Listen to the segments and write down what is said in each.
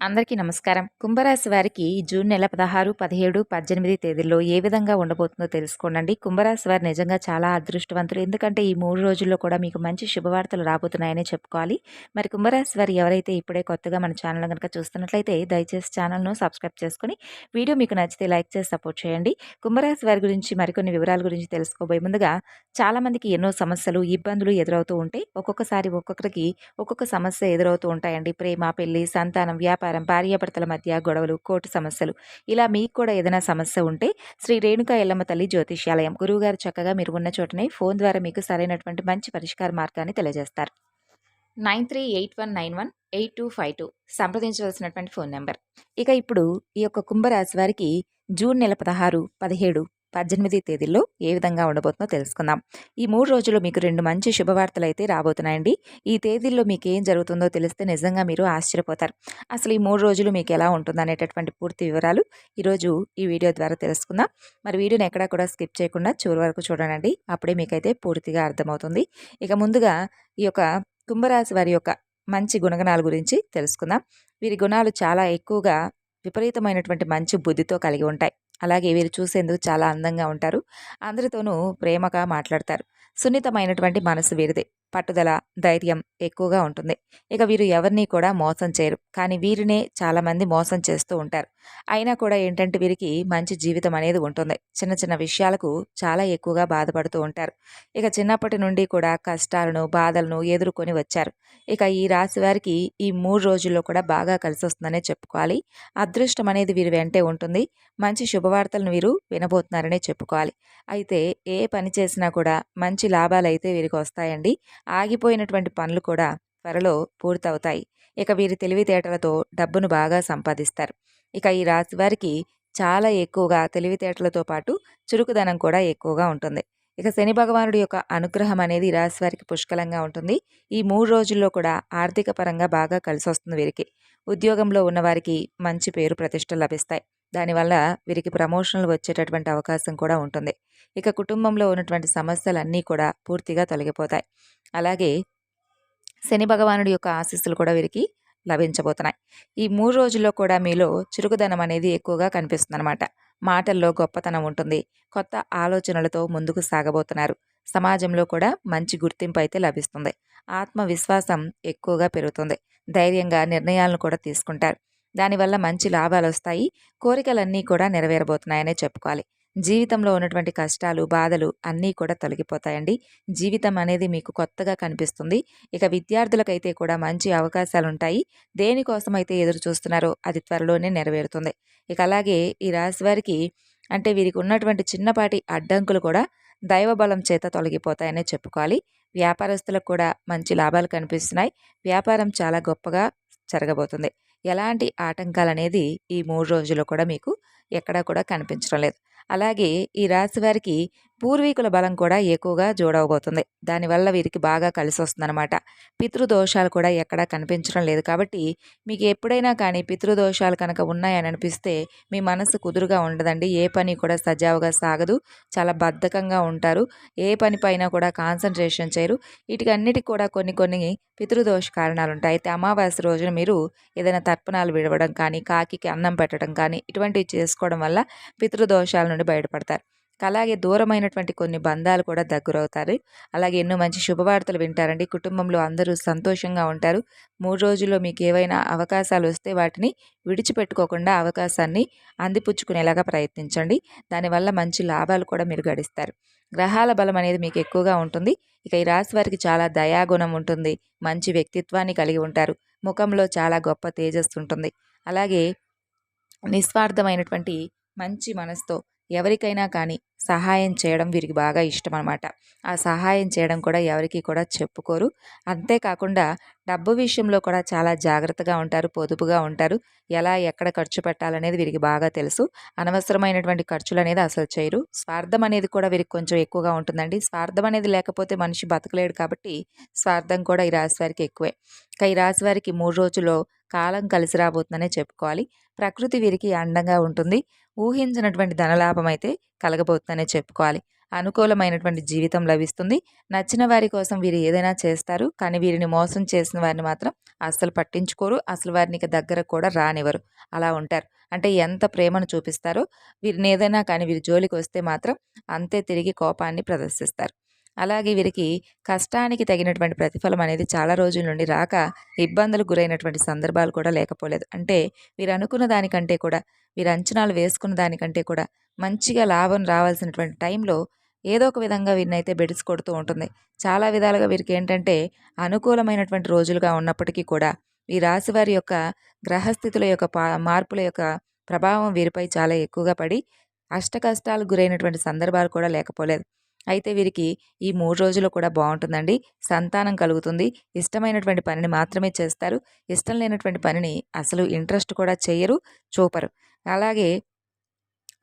అందరికీ నమస్కారం. కుంభరాశి వారికి జూన్ నెల పదహారు పదిహేడు పద్దెనిమిది తేదీల్లో ఏ విధంగా ఉండబోతుందో తెలుసుకోండి కుంభరాశి వారు నిజంగా చాలా అదృష్టవంతులు. ఎందుకంటే ఈ మూడు రోజుల్లో కూడా మీకు మంచి శుభవార్తలు రాబోతున్నాయని చెప్పుకోవాలి. మరి కుంభరాశి వారు ఎవరైతే ఇప్పుడే కొత్తగా మన ఛానల్ కనుక చూస్తున్నట్లయితే దయచేసి ఛానల్ను సబ్స్క్రైబ్ చేసుకుని వీడియో మీకు నచ్చితే లైక్ చేసి సపోర్ట్ చేయండి. కుంభరాశి వారి గురించి మరికొన్ని వివరాల గురించి తెలుసుకోబోయే ముందుగా చాలామందికి ఎన్నో సమస్యలు ఇబ్బందులు ఎదురవుతూ ఉంటాయి. ఒక్కొక్కసారి ఒక్కొక్కరికి ఒక్కొక్క సమస్య ఎదురవుతూ ఉంటాయండి. ప్రేమ పెళ్ళి సంతానం వ్యాపారం వ్యాపారం భార్యాభర్తల మధ్య గొడవలు కోర్టు సమస్యలు. ఇలా మీకు కూడా ఏదైనా సమస్య ఉంటే శ్రీ రేణుకా ఎల్లమ్మ తల్లి జ్యోతిష్యాలయం. గురువుగారు చక్కగా మీరు ఉన్న చోటనే ఫోన్ ద్వారా మీకు సరైనటువంటి మంచి పరిష్కార మార్గాన్ని తెలియజేస్తారు. Nine three eight one nine one eight two five two సంప్రదించవలసినటువంటి phone number. ఇక ఇప్పుడు ఈ యొక్క కుంభరాశి వారికి జూన్ నెల పదహారు పదిహేడు పద్దెనిమిది తేదీల్లో ఏ విధంగా ఉండబోతుందో తెలుసుకుందాం. ఈ మూడు రోజులు మీకు రెండు మంచి శుభవార్తలు అయితే రాబోతున్నాయండి. ఈ తేదీల్లో మీకు ఏం జరుగుతుందో తెలిస్తే నిజంగా మీరు ఆశ్చర్యపోతారు. అసలు ఈ మూడు రోజులు మీకు ఎలా ఉంటుందనేటటువంటి పూర్తి వివరాలు ఈరోజు ఈ వీడియో ద్వారా తెలుసుకుందాం. మరి వీడియోని ఎక్కడా కూడా స్కిప్ చేయకుండా చివరి వరకు చూడండి. అప్పుడే మీకైతే పూర్తిగా అర్థమవుతుంది. ఇక ముందుగా ఈ యొక్క కుంభరాశి వారి యొక్క మంచి గుణగణాల గురించి తెలుసుకుందాం. వీరి గుణాలు చాలా ఎక్కువగా విపరీతమైనటువంటి మంచి బుద్ధితో కలిగి ఉంటాయి. అలాగే వీరు చూసేందుకు చాలా అందంగా ఉంటారు. అందరితోనూ ప్రేమగా మాట్లాడతారు. సున్నితమైనటువంటి మనసు వీరిదే. పట్టుదల ధైర్యం ఎక్కువగా ఉంటుంది. ఇక వీరు ఎవరిని కూడా మోసం చేయరు. కానీ వీరినే చాలామంది మోసం చేస్తూ ఉంటారు. అయినా కూడా ఏంటంటే వీరికి మంచి జీవితం అనేది ఉంటుంది. చిన్న చిన్న విషయాలకు చాలా ఎక్కువగా బాధపడుతూ ఉంటారు. ఇక చిన్నప్పటి నుండి కూడా కష్టాలను బాధలను ఎదుర్కొని వచ్చారు. ఇక ఈ రాశి వారికి ఈ మూడు రోజుల్లో కూడా బాగా కలిసి వస్తుందనే చెప్పుకోవాలి. అదృష్టం అనేది వీరి వెంటే ఉంటుంది. మంచి శుభవార్తలను వీరు వినబోతున్నారనే చెప్పుకోవాలి. అయితే ఏ పని చేసినా కూడా మంచి లాభాలు అయితే వీరికి వస్తాయండి. ఆగిపోయినటువంటి పనులు కూడా త్వరలో పూర్తవుతాయి. ఇక వీరి తెలివితేటలతో డబ్బును బాగా సంపాదిస్తారు. ఇక ఈ రాశి వారికి చాలా ఎక్కువగా తెలివితేటలతో పాటు చురుకుదనం కూడా ఎక్కువగా ఉంటుంది. ఇక శని భగవానుడి యొక్క అనుగ్రహం అనేది రాశి వారికి పుష్కలంగా ఉంటుంది. ఈ మూడు రోజుల్లో కూడా ఆర్థిక పరంగా బాగా కలిసి వస్తుంది వీరికి. ఉద్యోగంలో ఉన్నవారికి మంచి పేరు ప్రతిష్ట లభిస్తాయి. దానివల్ల వీరికి ప్రమోషన్లు వచ్చేటటువంటి అవకాశం కూడా ఉంటుంది. ఇక కుటుంబంలో ఉన్నటువంటి సమస్యలన్నీ కూడా పూర్తిగా తొలగిపోతాయి. అలాగే శని భగవానుడి యొక్క ఆశీస్సులు కూడా వీరికి లభించబోతున్నాయి. ఈ మూడు రోజుల్లో కూడా మీలో చురుకుదనం అనేది ఎక్కువగా కనిపిస్తుంది అనమాట మాటల్లో గొప్పతనం ఉంటుంది. కొత్త ఆలోచనలతో ముందుకు సాగబోతున్నారు. సమాజంలో కూడా మంచి గుర్తింపు అయితే లభిస్తుంది. ఆత్మవిశ్వాసం ఎక్కువగా పెరుగుతుంది. ధైర్యంగా నిర్ణయాలను కూడా తీసుకుంటారు. దానివల్ల మంచి లాభాలు వస్తాయి కోరికలన్నీ కూడా నెరవేరబోతున్నాయనే చెప్పుకోవాలి. జీవితంలో ఉన్నటువంటి కష్టాలు బాధలు అన్నీ కూడా తొలగిపోతాయండి. జీవితం అనేది మీకు కొత్తగా కనిపిస్తుంది. ఇక విద్యార్థులకైతే కూడా మంచి అవకాశాలు ఉంటాయి దేనికోసం అయితే ఎదురు చూస్తున్నారో అది త్వరలోనే నెరవేరుతుంది. ఇక అలాగే ఈ రాశి వారికి అంటే వీరికి ఉన్నటువంటి చిన్నపాటి అడ్డంకులు కూడా దైవబలం చేత తొలగిపోతాయనే చెప్పుకోవాలి. వ్యాపారస్తులకు కూడా మంచి లాభాలు కనిపిస్తున్నాయి. వ్యాపారం చాలా గొప్పగా జరగబోతుంది. ఎలాంటి ఆటంకాలు అనేది ఈ మూడు రోజులు కూడా మీకు ఎక్కడా కూడా కనిపించడం లేదు. అలాగే ఈ రాశి వారికి పూర్వీకుల బలం కూడా ఎక్కువగా జోడవబోతుంది. దానివల్ల వీరికి బాగా కలిసి వస్తుందన్నమాట పితృదోషాలు కూడా ఎక్కడా కనిపించడం లేదు. కాబట్టి మీకు ఎప్పుడైనా కానీ పితృదోషాలు కనుక ఉన్నాయని అనిపిస్తే మీ మనసు కుదురుగా ఉండదండి. ఏ పని కూడా సజావుగా సాగదు. చాలా బద్ధకంగా ఉంటారు. ఏ పని పైన కూడా కాన్సన్ట్రేషన్ చేయరు. వీటికన్నిటికి కూడా కొన్ని కొన్ని పితృదోష కారణాలు ఉంటాయి అయితే అమావాస్య రోజున మీరు ఏదైనా తర్పణాలు విడవడం కానీ కాకి అన్నం పెట్టడం కానీ ఇటువంటివి చేసుకోవడం వల్ల పితృదోషాల నుండి బయటపడతారు. అలాగే దూరమైనటువంటి కొన్ని బంధాలు కూడా దగ్గరవుతారు. అలాగే ఎన్నో మంచి శుభవార్తలు వింటారండి. కుటుంబంలో అందరూ సంతోషంగా ఉంటారు. మూడు రోజుల్లో మీకు ఏవైనా అవకాశాలు వస్తే వాటిని విడిచిపెట్టుకోకుండా అవకాశాన్ని అందిపుచ్చుకునేలాగా ప్రయత్నించండి. దానివల్ల మంచి లాభాలు కూడా మీరు గడిస్తారు. గ్రహాల బలం అనేది మీకు ఎక్కువగా ఉంటుంది. ఇక ఈ రాశి వారికి చాలా దయాగుణం ఉంటుంది. మంచి వ్యక్తిత్వాన్ని కలిగి ఉంటారు. ముఖంలో చాలా గొప్ప తేజస్సు ఉంటుంది. అలాగే నిస్వార్థమైనటువంటి మంచి మనసుతో ఎవరికైనా కానీ సహాయం చేయడం వీరికి బాగా ఇష్టం అనమాట ఆ సహాయం చేయడం కూడా ఎవరికి కూడా చెప్పుకోరు. అంతేకాకుండా డబ్బు విషయంలో కూడా చాలా జాగ్రత్తగా ఉంటారు పొదుపుగా ఉంటారు. ఎలా ఎక్కడ ఖర్చు పెట్టాలనేది వీరికి బాగా తెలుసు. అనవసరమైనటువంటి ఖర్చులు అనేది అసలు చేయరు. స్వార్థం అనేది కూడా వీరికి కొంచెం ఎక్కువగా ఉంటుందండి. స్వార్థం అనేది లేకపోతే మనిషి బతకలేడు కాబట్టి స్వార్థం కూడా ఈ రాశి వారికి ఎక్కువే. ఈ రాశి వారికి మూడు రోజుల్లో కాలం కలిసి రాబోతుందనే చెప్పుకోవాలి. ప్రకృతి వీరికి అండంగా ఉంటుంది. ఊహించినటువంటి ధనలాభం అయితే కలగబోతుందనే చెప్పుకోవాలి. అనుకూలమైనటువంటి జీవితం లభిస్తుంది. నచ్చిన వారి కోసం వీరు ఏదైనా చేస్తారు. కానీ వీరిని మోసం చేసిన వారిని మాత్రం అస్సలు పట్టించుకోరు. అసలు వారిని దగ్గర కూడా రానివ్వరు. అలా ఉంటారు. అంటే ఎంత ప్రేమను చూపిస్తారో వీరిని ఏదైనా కానీ వీరి జోలికి వస్తే మాత్రం అంతే తిరిగి కోపాన్ని ప్రదర్శిస్తారు. అలాగే వీరికి కష్టానికి తగినటువంటి ప్రతిఫలం అనేది చాలా రోజుల నుండి రాక ఇబ్బందులకు గురైనటువంటి సందర్భాలు కూడా లేకపోలేదు. అంటే వీరు అనుకున్న దానికంటే కూడా వీరు అంచనాలు వేసుకున్న దానికంటే కూడా మంచిగా లాభం రావాల్సినటువంటి టైంలో ఏదో ఒక విధంగా వీరినైతే బెడిసి కొడుతూ ఉంటుంది. చాలా విధాలుగా వీరికి ఏంటంటే అనుకూలమైనటువంటి రోజులుగా ఉన్నప్పటికీ కూడా ఈ రాశి వారి యొక్క గ్రహస్థితుల యొక్క పా మార్పుల యొక్క ప్రభావం వీరిపై చాలా ఎక్కువగా పడి అష్ట కష్టాలు గురైనటువంటి సందర్భాలు కూడా లేకపోలేదు. అయితే వీరికి ఈ మూడు రోజులు కూడా బాగుంటుందండి. సంతానం కలుగుతుంది. ఇష్టమైనటువంటి పనిని మాత్రమే చేస్తారు. ఇష్టం లేనటువంటి పనిని అసలు ఇంట్రెస్ట్ కూడా చేయరు చూపరు. అలాగే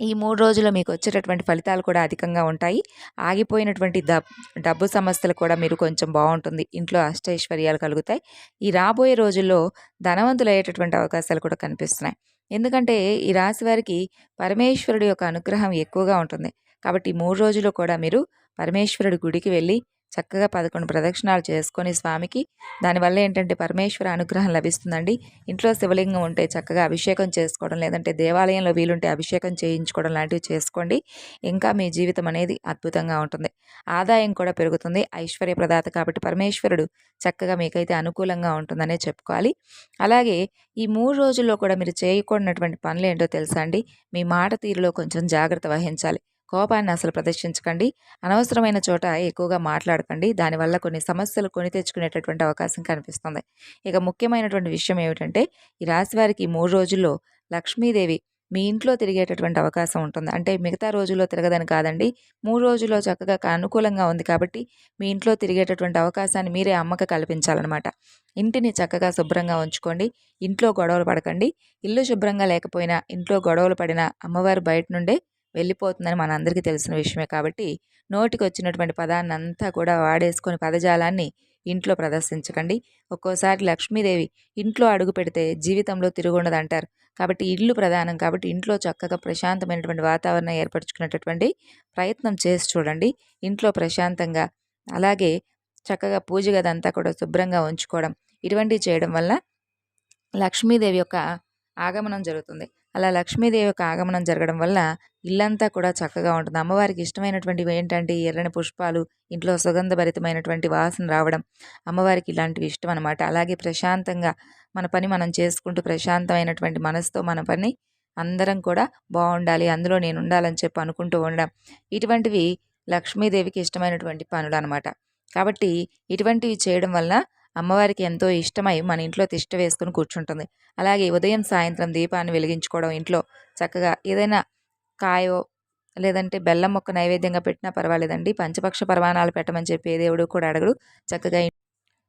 ఈ మూడు రోజుల్లో మీకు వచ్చేటటువంటి ఫలితాలు కూడా అధికంగా ఉంటాయి. ఆగిపోయినటువంటి దబ్ డబ్బు సమస్యలు కూడా మీరు కొంచెం బాగుంటుంది. ఇంట్లో అష్టైశ్వర్యాలు కలుగుతాయి. ఈ రాబోయే రోజుల్లో ధనవంతులు అయ్యేటటువంటి అవకాశాలు కూడా కనిపిస్తున్నాయి. ఎందుకంటే ఈ రాశి వారికి పరమేశ్వరుడి యొక్క అనుగ్రహం ఎక్కువగా ఉంటుంది. కాబట్టి మూడు రోజులు కూడా మీరు పరమేశ్వరుడి గుడికి వెళ్ళి చక్కగా పదకొండు ప్రదక్షిణాలు చేసుకొని స్వామికి దానివల్ల ఏంటంటే పరమేశ్వర అనుగ్రహం లభిస్తుందండి. ఇంట్లో శివలింగం ఉంటే చక్కగా అభిషేకం చేసుకోవడం లేదంటే దేవాలయంలో వీలుంటే అభిషేకం చేయించుకోవడం లాంటివి చేసుకోండి. ఇంకా మీ జీవితం అనేది అద్భుతంగా ఉంటుంది. ఆదాయం కూడా పెరుగుతుంది. ఐశ్వర్య ప్రదాత కాబట్టి పరమేశ్వరుడు చక్కగా మీకైతే అనుకూలంగా ఉంటుందనే చెప్పుకోవాలి. అలాగే ఈ మూడు రోజుల్లో కూడా మీరు చేయకూడనటువంటి పనులు ఏంటో తెలుసా అండి? మీ మాట తీరులో కొంచెం జాగ్రత్త వహించాలి. కోపాన్ని అసలు ప్రదర్శించకండి. అనవసరమైన చోట ఎక్కువగా మాట్లాడకండి. దానివల్ల కొన్ని సమస్యలు కొని తెచ్చుకునేటటువంటి అవకాశం కనిపిస్తుంది. ఇక ముఖ్యమైనటువంటి విషయం ఏమిటంటే ఈ రాశి వారికి మూడు రోజుల్లో లక్ష్మీదేవి మీ ఇంట్లో తిరిగేటటువంటి అవకాశం ఉంటుంది. అంటే మిగతా రోజుల్లో తిరగదని కాదండి. మూడు రోజుల్లో చక్కగా అనుకూలంగా ఉంది కాబట్టి మీ ఇంట్లో తిరిగేటటువంటి అవకాశాన్ని మీరే అమ్మక కల్పించాలన్నమాట. ఇంటిని చక్కగా శుభ్రంగా ఉంచుకోండి. ఇంట్లో గొడవలు పడకండి. ఇల్లు శుభ్రంగా లేకపోయినా ఇంట్లో గొడవలు పడిన అమ్మవారు బయట నుండే వెళ్ళిపోతుందని మనందరికీ తెలిసిన విషయమే కాబట్టి నోటికి వచ్చినటువంటి పదాన్ని అంతా కూడా వాడేసుకొని పదజాలాన్ని ఇంట్లో ప్రదర్శించకండి. ఒక్కోసారి లక్ష్మీదేవి ఇంట్లో అడుగు పెడితే జీవితంలో తిరుగుండదు అంటారు కాబట్టి ఇల్లు ప్రధానం కాబట్టి ఇంట్లో చక్కగా ప్రశాంతమైనటువంటి వాతావరణం ఏర్పరచుకునేటటువంటి ప్రయత్నం చేసి చూడండి. ఇంట్లో ప్రశాంతంగా అలాగే చక్కగా పూజ గదంతా కూడా శుభ్రంగా ఉంచుకోవడం ఇటువంటివి చేయడం వల్ల లక్ష్మీదేవి యొక్క ఆగమనం జరుగుతుంది. అలా లక్ష్మీదేవి యొక్క ఆగమనం జరగడం వల్ల ఇల్లంతా కూడా చక్కగా ఉంటుంది. అమ్మవారికి ఇష్టమైనటువంటివి ఏంటంటే ఎర్రని పుష్పాలు ఇంట్లో సుగంధభరితమైనటువంటి వాసన రావడం అమ్మవారికి ఇలాంటివి ఇష్టం అనమాట అలాగే ప్రశాంతంగా మన పని మనం చేసుకుంటూ ప్రశాంతమైనటువంటి మనసుతో మన పని అందరం కూడా బాగుండాలి. అందులో నేను ఉండాలని చెప్పి అనుకుంటూ ఉండడం ఇటువంటివి లక్ష్మీదేవికి ఇష్టమైనటువంటి పనులు అనమాట కాబట్టి ఇటువంటివి చేయడం వల్ల అమ్మవారికి ఎంతో ఇష్టమై మన ఇంట్లో తిష్ట వేసుకుని కూర్చుంటుంది. అలాగే ఉదయం సాయంత్రం దీపాన్ని వెలిగించుకోవడం ఇంట్లో చక్కగా ఏదైనా కాయో లేదంటే బెల్లం మొక్క నైవేద్యంగా పెట్టినా పర్వాలేదండి. పంచపక్ష పరమాణాలు పెట్టమని చెప్పి ఏ దేవుడు కూడా అడగడు. చక్కగా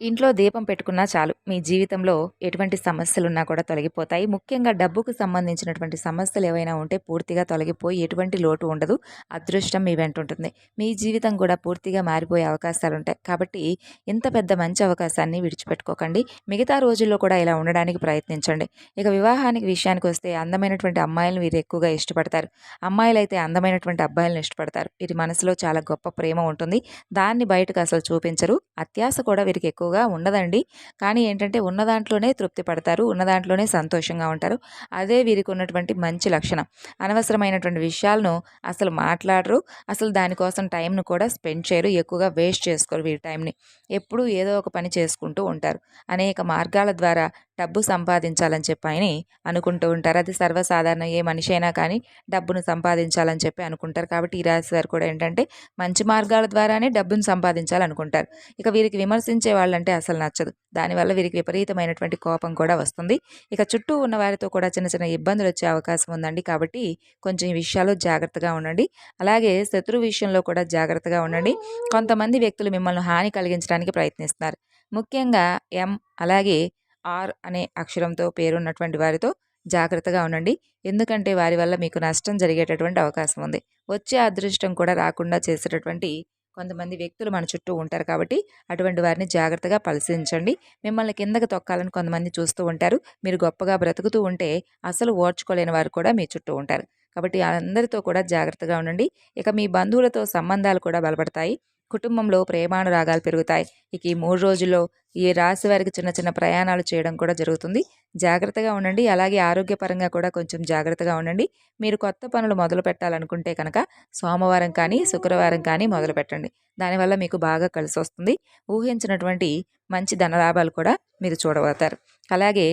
ఇంట్లో దీపం పెట్టుకున్నా చాలు. మీ జీవితంలో ఎటువంటి సమస్యలున్నా కూడా తొలగిపోతాయి. ముఖ్యంగా డబ్బుకు సంబంధించినటువంటి సమస్యలు ఏవైనా ఉంటే పూర్తిగా తొలగిపోయి ఎటువంటి లోటు ఉండదు. అదృష్టం మీ వెంట ఉంటుంది. మీ జీవితం కూడా పూర్తిగా మారిపోయే అవకాశాలు ఉంటాయి. కాబట్టి ఇంత పెద్ద మంచి అవకాశాన్ని విడిచిపెట్టుకోకండి. మిగతా రోజుల్లో కూడా ఇలా ఉండడానికి ప్రయత్నించండి. ఇక వివాహానికి విషయానికి వస్తే అందమైనటువంటి అమ్మాయిలను వీరు ఎక్కువగా ఇష్టపడతారు. అమ్మాయిలు అయితే అందమైనటువంటి అబ్బాయిలను ఇష్టపడతారు. వీరి మనసులో చాలా గొప్ప ప్రేమ ఉంటుంది. దాన్ని బయటకు అసలు చూపించరు. అత్యాస కూడా వీరికి ఎక్కువ ఎక్కువగా ఉండదండి. కానీ ఏంటంటే ఉన్న దాంట్లోనే తృప్తి పడతారు ఉన్న దాంట్లోనే సంతోషంగా ఉంటారు. అదే వీరికి ఉన్నటువంటి మంచి లక్షణం. అనవసరమైనటువంటి విషయాలను అసలు మాట్లాడరు అసలు దానికోసం టైంను కూడా స్పెండ్ చేయరు ఎక్కువగా వేస్ట్ చేసుకోరు వీరి టైంని ఎప్పుడూ ఏదో ఒక పని చేసుకుంటూ ఉంటారు. అనేక మార్గాల ద్వారా డబ్బు సంపాదించాలని చెప్పి ఆయన అనుకుంటూ ఉంటారు. అది సర్వసాధారణ ఏ మనిషి అయినా కానీ డబ్బును సంపాదించాలని చెప్పి అనుకుంటారు. కాబట్టి ఈ రాశి వారు కూడా ఏంటంటే మంచి మార్గాల ద్వారానే డబ్బును సంపాదించాలనుకుంటారు. ఇక వీరికి విమర్శించే వాళ్ళంటే అసలు నచ్చదు. దానివల్ల వీరికి విపరీతమైనటువంటి కోపం కూడా వస్తుంది. ఇక చుట్టూ ఉన్న వారితో కూడా చిన్న చిన్న ఇబ్బందులు వచ్చే అవకాశం ఉందండి. కాబట్టి కొంచెం ఈ విషయాల్లో జాగ్రత్తగా ఉండండి. అలాగే శత్రు విషయంలో కూడా జాగ్రత్తగా ఉండండి. కొంతమంది వ్యక్తులు మిమ్మల్ని హాని కలిగించడానికి ప్రయత్నిస్తున్నారు. ముఖ్యంగా ఎం అలాగే ఆర్ అనే అక్షరంతో పేరున్నటువంటి వారితో జాగ్రత్తగా ఉండండి. ఎందుకంటే వారి వల్ల మీకు నష్టం జరిగేటటువంటి అవకాశం ఉంది. వచ్చే అదృష్టం కూడా రాకుండా చేసేటటువంటి కొంతమంది వ్యక్తులు మన చుట్టూ ఉంటారు కాబట్టి అటువంటి వారిని జాగ్రత్తగా పరిశీలించండి. మిమ్మల్ని కిందకి తొక్కాలని కొంతమంది చూస్తూ ఉంటారు. మీరు గొప్పగా బ్రతుకుతూ ఉంటే అసలు ఓర్చుకోలేని వారు కూడా మీ చుట్టూ ఉంటారు. కాబట్టి అందరితో కూడా జాగ్రత్తగా ఉండండి. ఇక మీ బంధువులతో సంబంధాలు కూడా బలపడతాయి. కుటుంబంలో ప్రేమానురాగాలు పెరుగుతాయి. ఇక ఈ మూడు రోజుల్లో ఈ రాశి వారికి చిన్న చిన్న ప్రయాణాలు చేయడం కూడా జరుగుతుంది. జాగ్రత్తగా ఉండండి. అలాగే ఆరోగ్యపరంగా కూడా కొంచెం జాగ్రత్తగా ఉండండి. మీరు కొత్త పనులు మొదలు పెట్టాలనుకుంటే కనుక సోమవారం కానీ శుక్రవారం కానీ మొదలు పెట్టండి. దానివల్ల మీకు బాగా కలిసి వస్తుంది ఊహించినటువంటి మంచి ధనలాభాలు కూడా మీరు చూడబోతారు అలాగే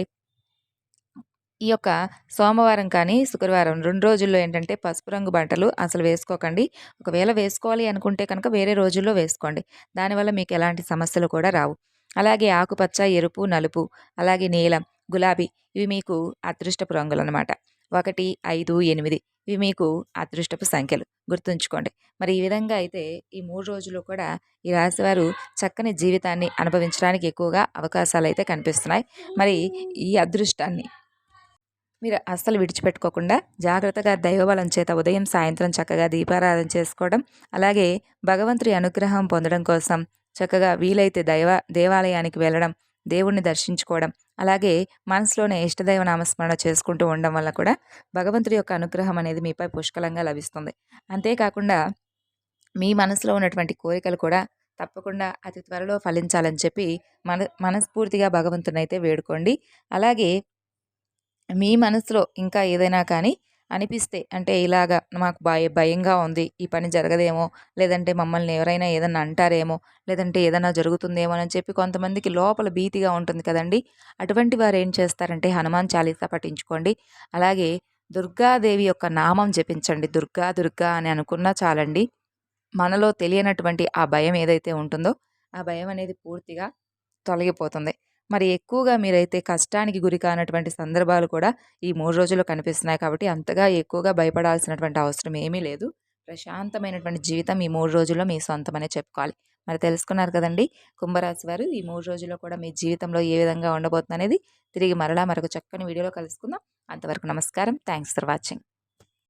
ఈ యొక్క సోమవారం కానీ శుక్రవారం రెండు రోజుల్లో ఏంటంటే పసుపు రంగు బట్టలు అసలు వేసుకోకండి. ఒకవేళ వేసుకోవాలి అనుకుంటే కనుక వేరే రోజుల్లో వేసుకోండి. దానివల్ల మీకు ఎలాంటి సమస్యలు కూడా రావు. అలాగే ఆకుపచ్చ ఎరుపు నలుపు అలాగే నీలం గులాబీ ఇవి మీకు అదృష్టపు రంగులు అనమాట ఒకటి ఐదు ఎనిమిది ఇవి మీకు అదృష్టపు సంఖ్యలు. గుర్తుంచుకోండి. మరి ఈ విధంగా అయితే ఈ మూడు రోజులు కూడా ఈ రాశివారు చక్కని జీవితాన్ని అనుభవించడానికి ఎక్కువగా అవకాశాలు అయితే కనిపిస్తున్నాయి. మరి ఈ అదృష్టాన్ని మీరు అస్సలు విడిచిపెట్టుకోకుండా జాగ్రత్తగా దైవబలం చేత ఉదయం సాయంత్రం చక్కగా దీపారాధన చేసుకోవడం అలాగే భగవంతుడి అనుగ్రహం పొందడం కోసం చక్కగా వీలైతే దైవ దేవాలయానికి వెళ్ళడం దేవుణ్ణి దర్శించుకోవడం అలాగే మనసులోనే ఇష్టదైవ నామస్మరణ చేసుకుంటూ ఉండడం వల్ల కూడా భగవంతుడి యొక్క అనుగ్రహం అనేది మీపై పుష్కలంగా లభిస్తుంది. అంతేకాకుండా మీ మనసులో ఉన్నటువంటి కోరికలు కూడా తప్పకుండా అతి త్వరలో ఫలించాలని చెప్పి మన మనస్ఫూర్తిగా భగవంతుని అయితే వేడుకోండి. అలాగే మీ మనసులో ఇంకా ఏదైనా కానీ అనిపిస్తే అంటే ఇలాగ మాకు భయ భయంగా ఉంది ఈ పని జరగదేమో లేదంటే మమ్మల్ని ఎవరైనా ఏదన్నా అంటారేమో లేదంటే ఏదైనా జరుగుతుందేమో అని చెప్పి కొంతమందికి లోపల భీతిగా ఉంటుంది కదండి. అటువంటి వారు ఏం చేస్తారంటే హనుమాన్ చాలీసా పఠించుకోండి. అలాగే దుర్గాదేవి యొక్క నామం జపించండి. దుర్గా దుర్గా అని అనుకున్నా చాలండి. మనలో తెలియనటువంటి ఆ భయం ఏదైతే ఉంటుందో ఆ భయం అనేది పూర్తిగా తొలగిపోతుంది. మరి ఎక్కువగా మీరైతే కష్టానికి గురి కానటువంటి సందర్భాలు కూడా ఈ మూడు రోజుల్లో కనిపిస్తున్నాయి కాబట్టి అంతగా ఎక్కువగా భయపడాల్సినటువంటి అవసరం ఏమీ లేదు. ప్రశాంతమైనటువంటి జీవితం ఈ మూడు రోజుల్లో మీ సొంతమనే చెప్పుకోవాలి. మరి తెలుసుకున్నారు కదండి కుంభరాశి వారు ఈ మూడు రోజుల్లో కూడా మీ జీవితంలో ఏ విధంగా ఉండబోతుంది అనేది తిరిగి మరలా మరొక చక్కని వీడియోలో కలుసుకుందాం. అంతవరకు నమస్కారం. Thanks for watching.